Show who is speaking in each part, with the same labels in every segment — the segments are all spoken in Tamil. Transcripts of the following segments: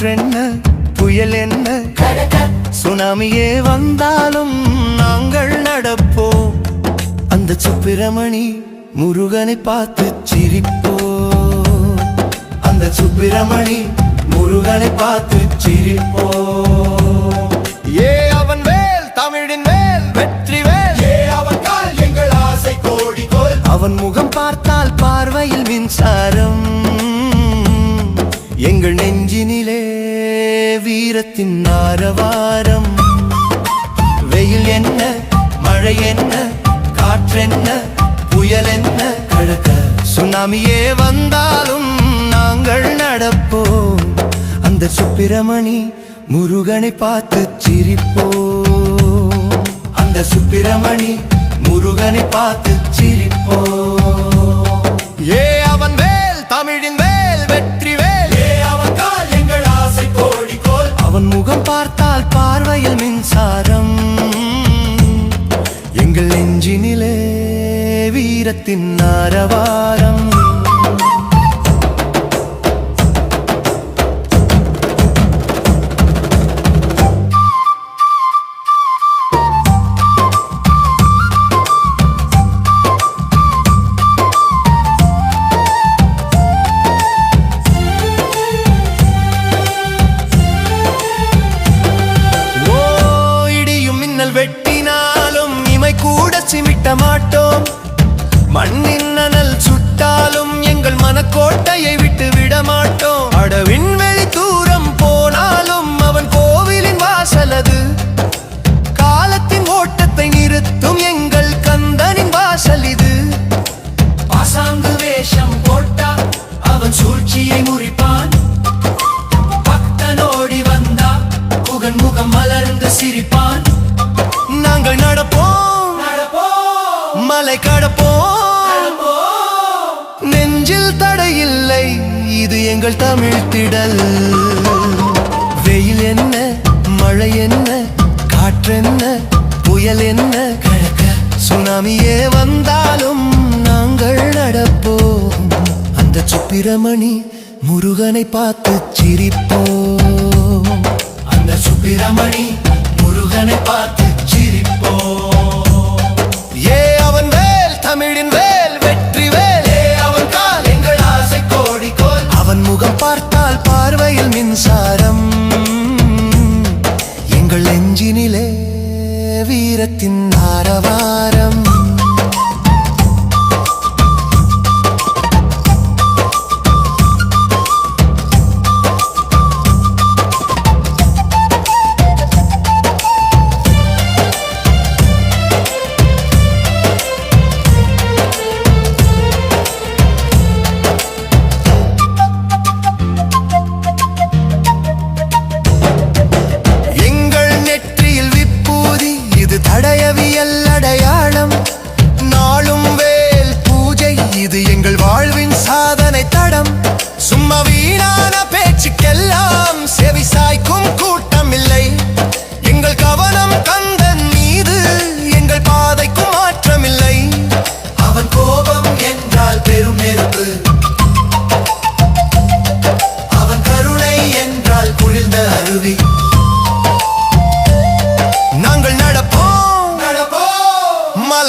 Speaker 1: காற்றென்ன புயல் என்ன? சுனாமியே வந்தாலும் நாங்கள் நடப்போம். அந்த சுப்பிரமணி முருகனை பார்த்து சிரிப்போ அந்த சுப்பிரமணி முருகனை பார்த்து சிரிப்போ ஏ அவன் வேல் தமிழின் வேல் வெற்றி வேல்
Speaker 2: ஏ அவன் கால் எங்கள் ஆசை கோடி கோல்.
Speaker 1: அவன் முகம் பார்த்தால் பார்வையில் மின்சாரம். எங்கள் நெஞ்சினிலே வீரத்தின் ஆரவாரம். வெயில் என்ன மழை என்ன காற்றென்ன புயல் என்ன கழக சுனாமியே வந்தாலும் நாங்கள் நடப்போம். அந்த சுப்பிரமணி முருகனை பார்த்து சிரிப்போம். அந்த சுப்பிரமணி முருகனை பார்த்து சிரிப்போம். பார்த்தால் மின்சாரம். எங்கள் நெஞ்சினிலே வீரத்தின் ஆரவாரம். கூட விட்ட மாட்டோம் மண்ணின் அனல் சுட்டாலும் எங்கள் மனக்கோட்டையை விட்டு விட மாட்டோம் அடவின் வெளி தூரம் போனாலும் அவன் கோவிலின் வாசலது. காலத்தின் ஓட்ட எங்கள் தமிழ் திடல். வெயில் என்ன மழை என்ன காற்றென்ன புயல் என்ன? கிழக்க சுனாமியே வந்தாலும் நாங்கள் நடப்போம். அந்த சுப்பிரமணி முருகனை பார்த்து சிரிப்போம்.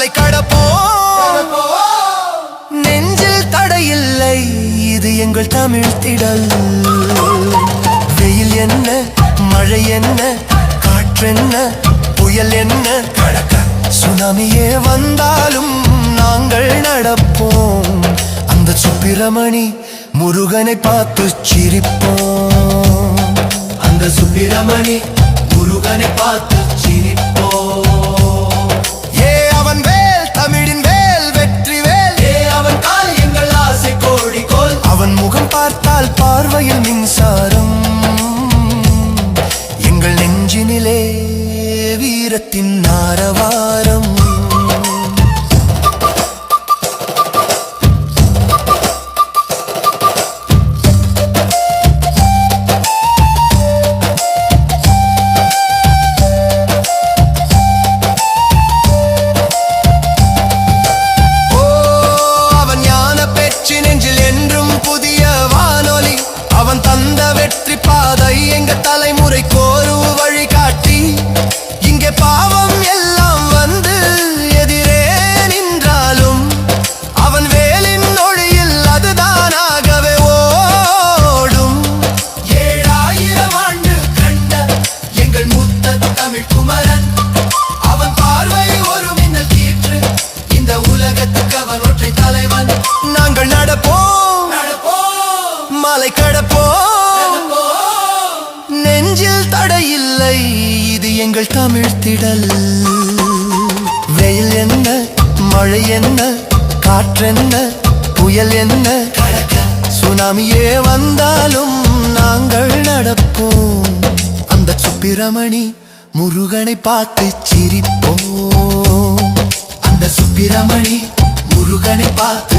Speaker 1: மலை கடப்போம். நெஞ்சில் தடையில்லை இது எங்கள் தமிழ் திடல். வெயில் என்ன மழை என்ன காற்றென்ன புயல் என்ன? சுனாமியே வந்தாலும் நாங்கள் நடப்போம். அந்த சுப்பிரமணி முருகனை பார்த்து சிரிப்போம்.
Speaker 2: அந்த சுப்பிரமணி முருகனை பார்த்து சிரிப்போம்
Speaker 1: கண்டால் பார்வையில் மின்சாரம். எங்கள் நெஞ்சினிலே வீரத்தின் ஆரவம் வளர்த்திடல் வெயில் என்ன மழை என்ன காற்றென்ன புயல் என்ன? சுனாமியே வந்தாலும் நாங்கள் நடப்போம். அந்த சுப்பிரமணி முருகனை பார்த்து சிரிப்போம். அந்த சுப்பிரமணி முருகனை பார்த்து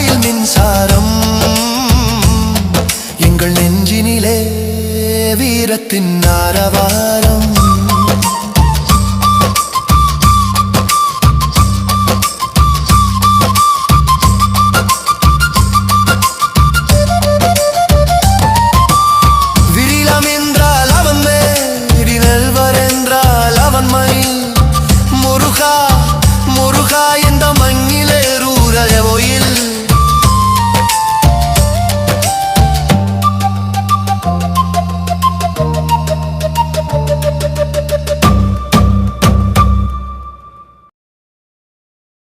Speaker 1: பார்த்தால் மின்சாரம். எங்கள் நெஞ்சினிலே வீரத்தின் ஆரவாரம்.